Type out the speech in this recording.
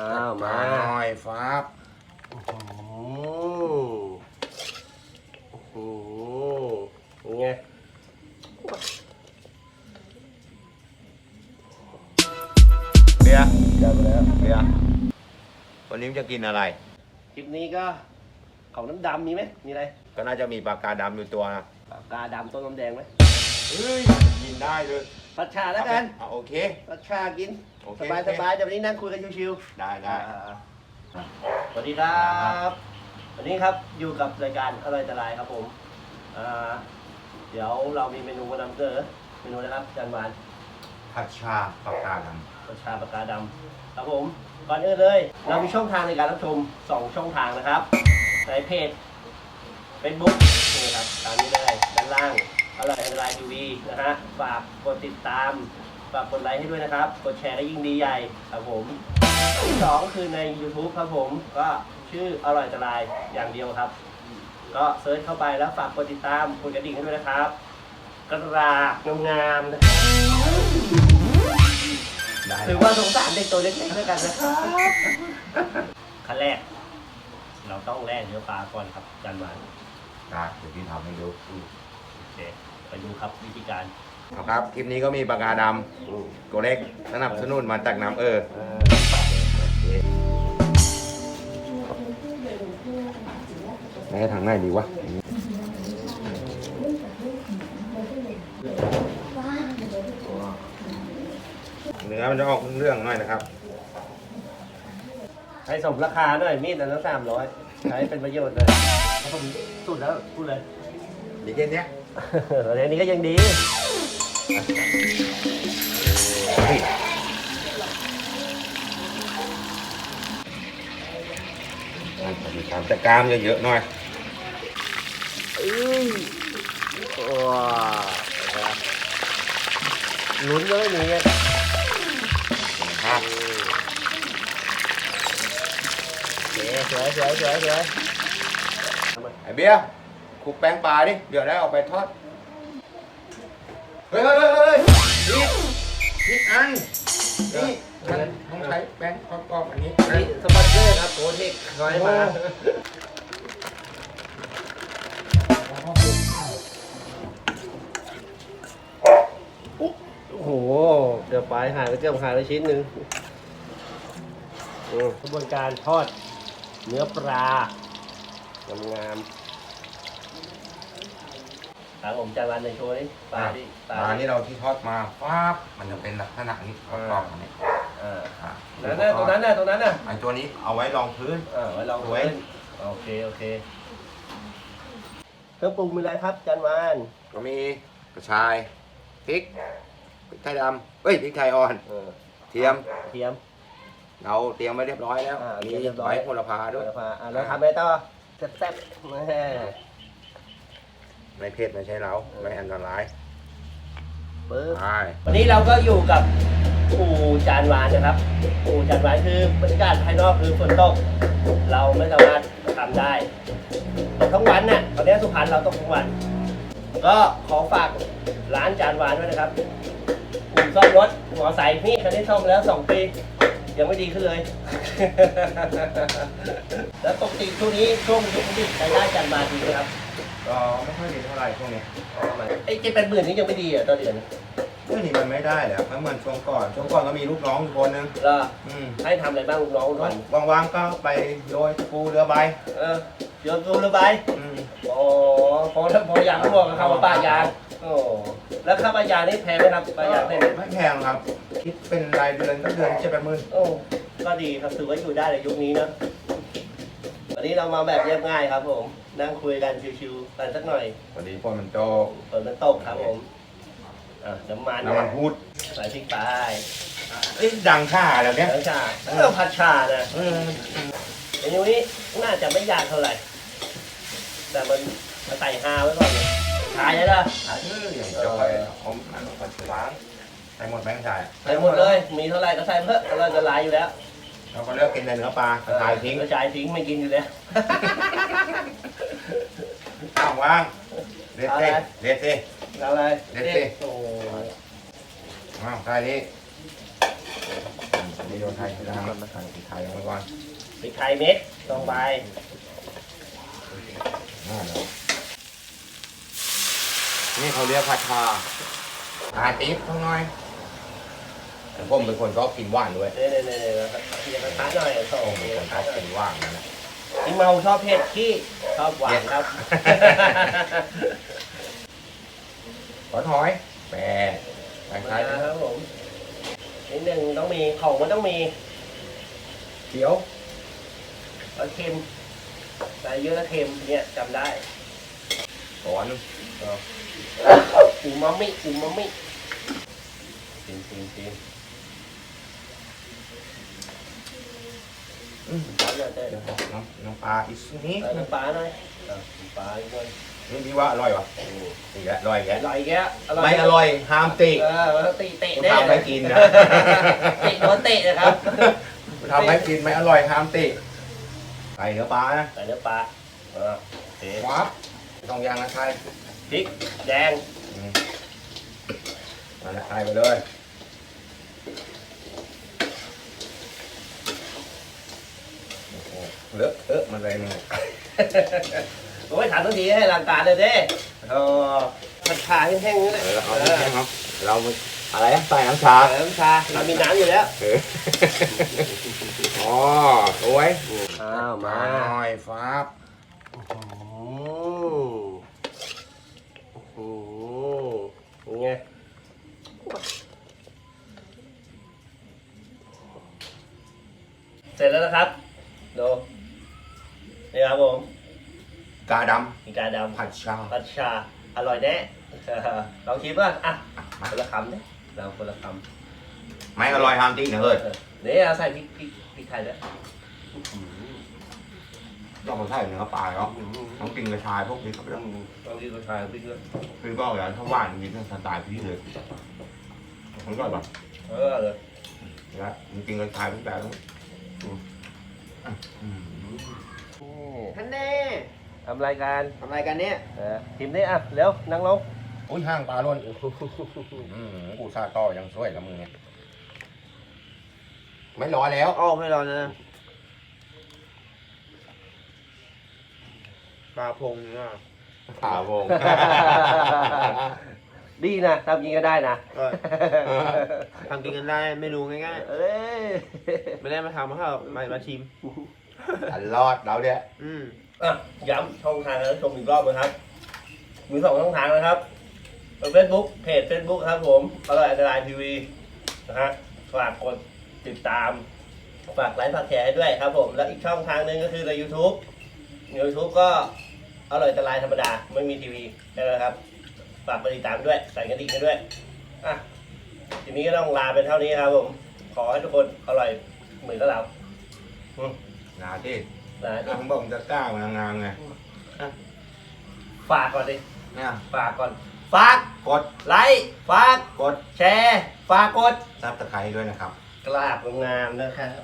อ้าวมา หน่อยฟับอืมโอ้โหยังไงเบียร์จับไปแล้วเบียร์วันนี้มึงจะกินอะไร คลิปนี้ก็ของน้ำดำมีไหมมีอะไรก็น่าจะมีปลากกาดำอยู่ตัวนะปากกาดำต้นน้ำแดงไหมเฮ้ยกินได้เลย ผัดชาแล้วกันเอาโอเค ผัดชากิน โอเค สบายโอเคสบายแต่วันนี้นั่งคุยกันชิวได้ๆได้ อ่าสวัสดีครับ วันนี้ครับอยู่กับรายการอร่อยตะลายครับผมอ่าเดี๋ยวเรามีเมนูมานำเสนอเมนูนะครับจานหวานผัดชาปลากกาดประชาปากกาดำครับผมก่อนอื่นเลย เรามีช่องทางในการรับชม2ช่องทางนะครับในเพจ Facebook นี่ครับตามนี้เลยด้านล่าง อร่อยอันตรายทีวีนะฮะฝากกดติดตาม ฝากกดไลค์ให้ด้วยนะครับ กดแชร์ได้ยิ่งดีใหญ่ครับผมที่สองก็คือใน YouTube ครับผม ก็ชื่ออร่อยอันตรายอย่างเดียวครับ ก็เซิร์ชเข้าไปแล้วฝากกดติดตามกดกระดิ่งให้ด้วยนะครับ กระดาษงามๆนะครับำได้ถือว่าสงสารเด็กตัวเล็กๆด้วยกันนะครับขั้นแรก เราต้องแล่เนื้อปลาก่อนครับจานหวานได้เดี๋ยวพี่ทำให้ดูอืมโอ เคไปดูครับวิธีการ ครับ คลิปนี้ก็มีปลากกาดอืมำตัวเล็กสนับสนุนมาจากน้ำเออเออแม่ทางไหนดีวะ เนื้อมันจะออกเรื่องๆหน่อยนะครับ ให้สมราคาหน่อยมีดอันละสามร้อยใช้เป็นประโยชน์เลยเพราะผมสุดแล้วพูดเลย ดีแค่เนี้ย อันนี้ก็ยังดีทำแต่กล้ามเยอะๆหน่อยเอ้ยว้าลุ้นเลยนี่ครับโอเคสวยสวยสวยสวย ไอเบียร์ คลุกแป้งปลาดิ เดี๋ยวได้เอาไปทอด เฮ้ยเฮ้ยเฮ้ยเฮ้ยนี่นี่อัน นี่มันต้องใช้แป้งทอดกรอบอันนี้นี่สปอนเซอร์ครับโคเทคคอยมาโอ้โห เดี๋ยวปลายหายไปเกือบหายไปชิ้นหนึ่งอืมกระบวนการทอดเนื้อปลางาม ๆครับผมจานวันในโชว์นี่ปลาดิปลานี่เราที่ทอดมาฟ้าบมันจะเป็นลักษณะนี้กรอบๆอันนี้เอออะนั่นน่ะตรงนั้นน่ะตรงนั้นน่ะไอตัวนี้เอาไว้รองพื้น เออไว้ลองสวยเล่นโอเคโอเคเครื่องปรุงมีอะไรครับจานวาน ก็มีกระชายพริกพริกไทยดำเอ้ยพริกไทยอ่อน เออเทียมเทียม เราเตรียมไว้เรียบร้อยแล้วอ่ามีเรียบร้อย ใบโหระพาด้วยโหระพาอะแล้วทำอะไรต่อแซ่บๆแม่ ไม่เผ็ดไม่ใช่เราไม่อันตรายปึ๊บใช่วันนี้เราก็อยู่กับปู่จานวานนะครับปู่จานวานคือบรรยากาศภายนอกคือฝนตกเราไม่สามารถทำได้ตกทั้งวันน่ะตอนนี้สุพรรณเราตกทั้งวัน ก็ขอฝากร้านจานวานด้วยนะครับกลุ่มซ่อมรถหัวใสนี่คันนี้ซ่อมมาแล้วสองปียังไม่ดีขึ้นเลย แล้วปกติช่วงนี้ช่วงยุคนี้รายได้จานวานดีไหมครับ ก็ไม่ค่อยดีเท่าไหร่ช่วงนี้ไอ้เจ็ดแปดหมื่นนี้ยังไม่ดีอะต่อเดือนเรื่องนี้มันไม่ได้แล้วไม่เหมือนช่วงก่อน ช่วงก่อนก็มีลูกน้องอยู่คนนึงแล้วอืมให้ทำอะไรบ้างลูกน้องทุกวันว่างๆก็ไปโรยตะปูเรือใบเออเดี๋ยวดูระบายอืมอ๋อพอถ้าพออยากก็บอกกับเขาว่าป้ายางโอ้แล้วค่าป้ายางนี่แพงไหมครับป้ายางได้ไหมไม่แพงครับ คิดเป็นรายเดือนก็เดือนเจ็ดแปดหมื่นโอ้ก็ดีครับถือว่าอยู่ได้ในยุคนี้นะวันนี้เรามาแบบเรียบง่ายครับผม นั่งคุยกันชิวๆกันสักหน่อยพอดีฝนมันโตกฝนมันตกครับผมอะน้ำมันน้ำมันพูดใส่พริกไปเอ้ยดังค่าแล้วเนี่ยแล้วชาเออผัดชานะเออเมนูนี้น่าจะไม่ยากเท่าไหร่ แต่มันมาใส่ฮาไว้ก่อนเนี่ยทายแล้วนะหาชื่ออย่างจะไปผมอันนั้นปัจจุบันใส่หมดแบงค์ชายใส่หมดเลย มีเท่าไหร่ก็ใส่เพิ่มเราจะลายอยู่แล้ว เราก็เลือกกินแต่เนื้อปลากระชายทิ้งกระชายทิ้งไม่กินอยู่แล้วอ้าวว่างเด็ดเอาสิอะไรเด็ดสิเอาอะไรเด็ดสิโอ้อ้าวใส่นี้ดีโยนไทยนะครับใส่พริกไทยลงไปก่อนพริกไทยเม็ดลงไปอ่าเนอะนี่เขาเรียกผัดชาอาติ๊บข้างหน่อยแต่ ผมเป็นคนชอบกินหวานด้วยเนี่ยเนี่ยเนี่ยเนี่ยที่จะกระทะหน่อยโอ้ผมเป็นคนชอบกินหวานนะนะที่เมาชอบเผ็ดขี้ชอบหวานครับ ขอถอยแปะแปะไทยครับผมนิดนึงต้องมีของมันต้องมีเขียวแล้วเค็มใส่เยอะแล้วเค็มเนี่ยจำได้ก่อนอูมามิอูมามิ จริงจริงจริง อืม ร้อ นเลยเต้เดี๋ยวน้ำน้ำปลาอีกสักนิดใส่น้ำปลาหน่อยอะน้ำปลาอีกหน่อยนี่พี่ว่าอร่อยวะอีกแล้วอร่อยอีกอแล้วร่อยแกะอร่อยไม่อร่อยห้ามติเออมันตีเตะกูแน่ทำให้กินนะเตะโดนเตะนะครับทำให้กินไม่อร่อยห้ามติใส่เนื้อปลานะใส่เนื้อปลาเออโอเควับต้องยางนะไทยพริกแดงอืมเอาละไทยไปเลยโอ้โห เลอะเทอะมาเลยมึงโอ้ยถามทันทีให้หลังการเลยเด้เออผัดชาแห้งๆนี่แหละเออเอาเอที่อแห้งครับเรามาอะไรนะใส่น้ำชาใส่น้ำชาเรามีน้ำอยู่แล้วเอออ๋อสวยอ้าวมามาหน่อยฟับอืมโอ้โหยังไงเสร็จแล้วนะครับ ดูนี่ครับผมกาดมีกาดำผัดชาำผัดชา อร่อยแน่ ลองชิมป่ะอะคนละคำเนี่ยเราคนละคำไม่อร่อยห้ามติ้งนะเฮ้ยเดี๋ยวเอาใส่พริกพริกพริกไทยด้วยอื้อหือต้องมาใส่เนื้อปลาเนาะอื้อหือต้องกินกระชายพวกนี้ครับต้องต้องกินกระชายพริกด้วยคือบอกอย่างถ้าหวานกินต้องสไตล์พี่เลยมันก็แบบเออเลย แล้วมันกินกระชายทุกแบบต้องอืม ท่านแน่ทำรายการทำอะไรกันเนี่ยเออทีมนี้อะเร็วนั่งลงอุ้ยห้างปลาล้นอืมกูซาต่อยังสวยกับมึงเนี่ยไม่รอแล้วอ้อไม่รอนะปลาพงเนี่ยขาวง ดีนะทำยิงก็ได้นะเออ ทำกินกันได้ไม่รู้ง่ายเอ้ยๆ ไม่ได้มาทำมาครับมามาชิม อันรอดเราเนี่ย อืม อะย้ำช่องทางการรับชมอีกรอบนะครับ มีสองช่องทางนะครับเฟซบุ๊กเพจเฟซบุ๊กครับผมอร่อยอันตรายทีวีนะฮะฝากกดติดตาม ฝากไลค์ฝากแชร์ให้ด้วยครับผม แล้วอีกช่องทางหนึ่งก็คือใน YouTube YouTube ก็อร่อยอันตรายธรรมดา ไม่มีทีวีนั่นแหละครับ ฝากไปติดตามด้วยใส่กระดิ่งกันด้วยอะทีนี้ก็ต้องลาไปเท่านี้ครับผม ขอให้ทุกคนอร่อยเหมือนกับเราอืมนาที่นะทางบอกจะกล้ามางานไงฝากก่อนดิ เนี่ยฝากก่อน ฝากกดไลค์ฝากกดแชร์ ฝากกดซับตะไคร้ด้วยนะครับ กราบงามๆนะครับ